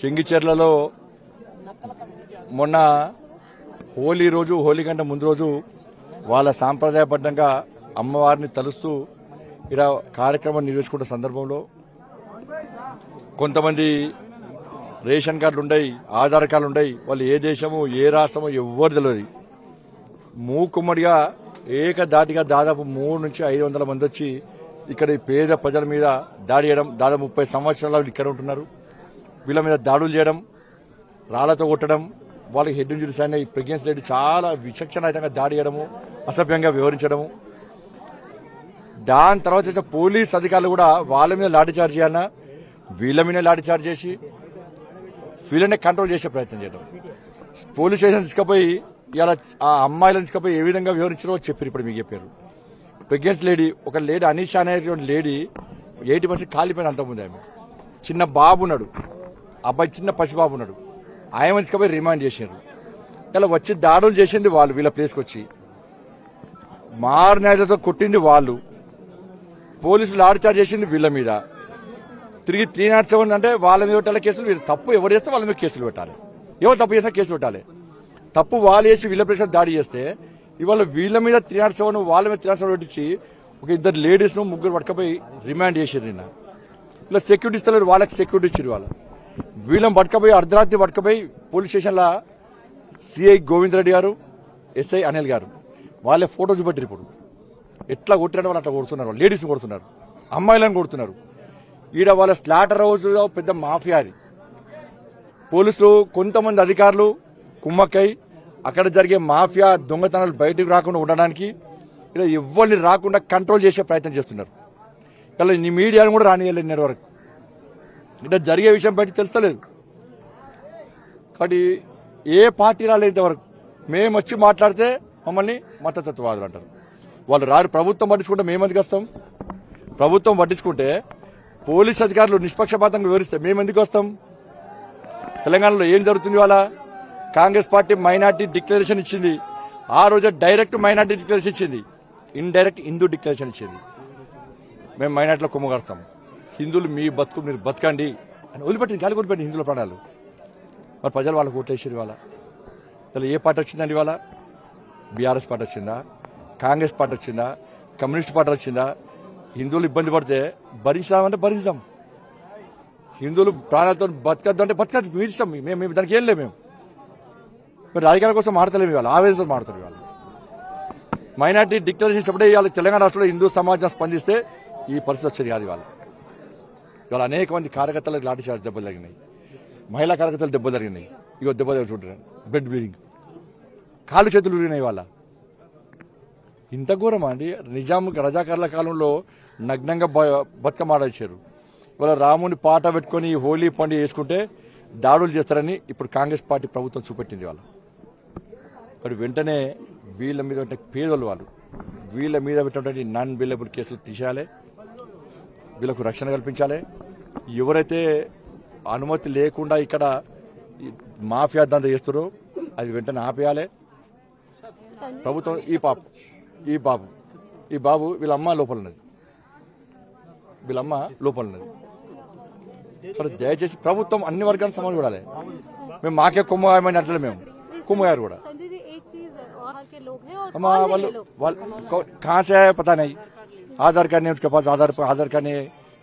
చెంగిచెర్లలో మొన్న హోలీ రోజు హోలీ కంటే ముందు రోజు వాళ్ళ సాంప్రదాయబద్ధంగా అమ్మవారిని తలుస్తూ ఇలా కార్యక్రమం నిర్వహించుకున్న సందర్భంలో కొంతమంది రేషన్ కార్డులు ఉండయి ఆధార్ కార్డులు ఉండయి వాళ్ళు ఏ దేశము ఏ రాష్ట్రమో ఎవ్వరు తెలియదు మూకుమ్మడిగా ఏకదాటిగా దాదాపు మూడు నుంచి ఐదు వందల మంది వచ్చి ఇక్కడ పేద ప్రజల మీద దాడి చేయడం దాదాపు ముప్పై సంవత్సరాలు ఇక్కడ ఉంటున్నారు. వీళ్ళ మీద దాడులు చేయడం రాళ్ళతో కొట్టడం వాళ్ళకి హెడ్ అయినా ఈ ప్రెగ్నెన్సీ లేడీ చాలా విచక్షణాయుతంగా దాడి చేయడము అసభ్యంగా వివరించడము దాని తర్వాత చేసిన పోలీస్ అధికారులు కూడా వాళ్ళ మీద లాఠీ చార్జ్ చేయాలన్నా వీళ్ళ మీద లాఠీ చార్జ్ చేసి వీళ్ళనే కంట్రోల్ చేసే ప్రయత్నం చేయడం. పోలీస్ స్టేషన్ తీసుకుపోయి ఇలా ఆ అమ్మాయిలను తీసుకుపోయి ఏ విధంగా వివరించారో చెప్పారు ఇప్పుడు మీకు చెప్పారు ప్రెగ్నెంట్ లేడీ ఒక లేడీ అనీషా అనేటువంటి లేడీ ఎయిటీ పర్సెంట్ కాలిపోయిన అంతకుముందు ఆమె. చిన్న బాబు ఉన్నాడు. అబ్బాయి చిన్న పసిబాబు ఉన్నాడు. ఆయన తీసుకుపోయి రిమాండ్ చేశారు ఇలా వచ్చి దాడులు చేసింది వాళ్ళు వీళ్ళ ప్లేస్కి వచ్చి. మారునేతతో కొట్టింది వాళ్ళు. పోలీసులు లాఠీ చార్జ్ చేసింది వీళ్ళ మీద. తిరిగి త్రీ నాట్ సెవెన్ అంటే వాళ్ళ మీద పెట్టాలి కేసులు? వీళ్ళు తప్పు ఎవరు చేస్తే వాళ్ళ మీద కేసులు పెట్టాలి. ఎవరు తప్పు చేసినా కేసులు పెట్టాలి. తప్పు వాళ్ళు చేసి వీళ్ళ ప్లేస్ దాడి చేస్తే ఇవాళ వీళ్ళ మీద త్రీ నాట్ సెవెన్ వాళ్ళ మీద త్రీ నాట్ సెవెన్ పెట్టించి ఒక ఇద్దరు లేడీస్ను ముగ్గురు పట్టుకపోయి రిమాండ్ చేశారు నిన్న. ఇలా సెక్యూరిటీ ఇస్తలేరు వాళ్ళకి సెక్యూరిటీ ఇచ్చారు వాళ్ళు వీళ్ళని పట్టుకపోయి అర్ధరాత్రి పట్టుకపోయి పోలీస్ స్టేషన్లో సిఐ గోవింద్ రెడ్డి గారు ఎస్ఐ అనిల్ గారు వాళ్ళే ఫోటో చూపెట్టారు ఇప్పుడు. ఎట్లా కొట్టినట్టు వాళ్ళు అట్లా కొడుతున్నారు లేడీస్ కొడుతున్నారు అమ్మాయిలను కొడుతున్నారు. ఈడ వాళ్ళ స్లాటర్ హౌస్ పెద్ద మాఫియా అది. పోలీసులు కొంతమంది అధికారులు కుమ్మక్కై అక్కడ జరిగే మాఫియా దొంగతనాలు బయటకు రాకుండా ఉండడానికి ఇలా ఎవరిని రాకుండా కంట్రోల్ చేసే ప్రయత్నం చేస్తున్నారు. ఇలా నీ మీడియాను కూడా రానియలేదు నేటి వరకు. ఇట్లా జరిగే విషయం బయట తెలుస్తలేదు. కాబట్టి ఏ పార్టీ రాలేదు ఇంతవరకు. మేము వచ్చి మాట్లాడితే మమ్మల్ని మతతత్వవాదులు అంటారు. వాళ్ళు రారు ప్రభుత్వం పట్టించుకుంటే మేము ఎందుకు వస్తాం? ప్రభుత్వం పట్టించుకుంటే పోలీస్ అధికారులు నిష్పక్షపాతంగా వివరిస్తే మేము ఎందుకు వస్తాం? తెలంగాణలో ఏం జరుగుతుంది వాళ్ళ కాంగ్రెస్ పార్టీ మైనార్టీ డిక్లరేషన్ ఇచ్చింది. ఆ రోజు డైరెక్ట్ మైనార్టీ డిక్లరేషన్ ఇచ్చింది. ఇండైరెక్ట్ హిందూ డిక్లరేషన్ ఇచ్చింది. మేము మైనార్టీలో కుమ్మగడతాం హిందువులు మీ బతుకు మీరు బతకండి. అని వదిలిపెట్టింది గాలి వదిలిపెట్టింది హిందువుల ప్రాణాలు. మరి ప్రజలు వాళ్ళకు ఓట్లేసారు ఇవాళ. ఇలా ఏ పార్టీ వచ్చిందండి ఇవాళ? బీఆర్ఎస్ పార్టీ వచ్చిందా? కాంగ్రెస్ పార్టీ వచ్చిందా? కమ్యూనిస్ట్ పార్టీ వచ్చిందా? హిందువులు ఇబ్బంది పడితే భరించామంటే భరిస్తాం హిందువులు ప్రాణాలతో బతకద్దు అంటే బతకద్దు మీరు ఇష్టం మేము మేము దానికి ఏం లేవు మేము. మరి రాజకీయాల కోసం మాడతలేము ఇవాళ ఆవేదనతో మాడతారు ఇవాళ. మైనార్టీ డిక్లరేషన్ చెప్పడే ఇవాళ తెలంగాణ రాష్ట్రంలో హిందూ సమాజం స్పందిస్తే ఈ పరిస్థితి వచ్చేది కాదు ఇవాళ. ఇవాళ అనేక మంది కార్యకర్తలకు లాఠీ చార్జ్ దెబ్బలు తగినాయి మహిళా కార్యకర్తలు దెబ్బలు తగినాయి ఇగో దెబ్బ చూడండి. బ్లడ్ బ్లీడింగ్ కాళ్ళు చేతులు ఉరిగినాయి వాళ్ళ ఇంత ఘోరమా అండి? నిజాం రజాకారుల కాలంలో నగ్నంగా బ- ఇవాళ రాముని పాట పెట్టుకొని హోలీ పండుగ చేసుకుంటే దాడులు చేస్తారని ఇప్పుడు కాంగ్రెస్ పార్టీ ప్రభుత్వం చూపెట్టింది వాళ్ళు మరి వెంటనే వీళ్ళ మీద పేదలు పేదోళ్ళు వాళ్ళు వీళ్ళ మీద పెట్టినటువంటి నాన్ బిల్లబుల్ కేసులు తీసేయాలి. వీళ్ళకు రక్షణ కల్పించాలి ఎవరైతే అనుమతి లేకుండా ఇక్కడ ఈ మాఫియా దంద చేస్తారో అది వెంటనే ఆపేయాలి ప్రభుత్వం ఈ పాప ఈ బాబు ఈ బాబు వీళ్ళ అమ్మ లోపల ఉన్నది వీళ్ళమ్మ లోపల ఉన్నది మరి దయచేసి ప్రభుత్వం అన్ని వర్గాలను సమానం చూడాలి మేము మాకే కుమ్మగాయమని అంటలే మేము కుమ్మగారు కూడా संजय जी एक चीज है वहाँ के लोग हैं और हमारा कौन है वालों ये लोग वाल, कौ- कहाँ से आया पता नहीं आधार कार्ड नहीं उसके पास आधार आधार कार्ड नहीं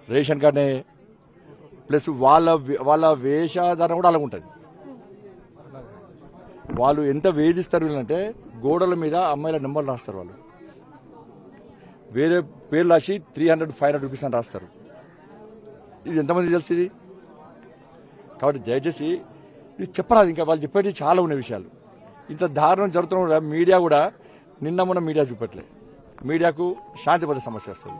రేషన్ కార్డ్ नहीं ప్లస్ వాళ్ళ వాళ్ళ వేషాధారం కూడా అలాగ ఉంటుంది వాళ్ళు ఎంత వేధిస్తారు వీళ్ళంటే గోడల మీద అమ్మాయిల నెంబర్లు రాస్తారు వాళ్ళు వేరే పేర్లు రాసి three hundred five hundred rupees అని రాస్తారు ఇది ఎంతమంది తెలుసు ఇది కాబట్టి దయచేసి ఇది చెప్పరాదు ఇంకా వాళ్ళు చెప్పేటి చాలా ఉన్నాయి విషయాలు ఇంత దారుణం జరుగుతున్న కూడా మీడియా కూడా నిన్న మొన్న మీడియా చూపెట్టలే మీడియాకు శాంతి భద్రత సమస్య వస్తుంది.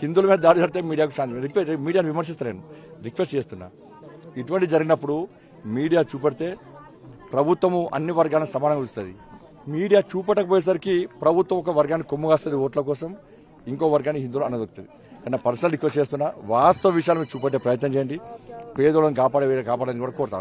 హిందువుల మీద దాడి జరిగితే మీడియాకు శాంతి రిక్వెస్ట్ మీడియాను విమర్శిస్తలేను. రిక్వెస్ట్ చేస్తున్నా. ఇటువంటి జరిగినప్పుడు మీడియా చూపెడితే ప్రభుత్వము అన్ని వర్గాలను సమానంగా చూస్తుంది. మీడియా చూపటకపోయేసరికి ప్రభుత్వం ఒక వర్గాన్ని కొమ్ముగాస్తుంది ఓట్ల కోసం ఇంకో వర్గాన్ని హిందువులు అనదొక్కుతుంది కానీ పర్సనల్ రిక్వెస్ట్ చేస్తున్నా వాస్తవ విషయాలు మీరు చూపెట్టే ప్రయత్నం చేయండి. పేదోళ్ళని కాపాడే కాపాడని కూడా కోరుతా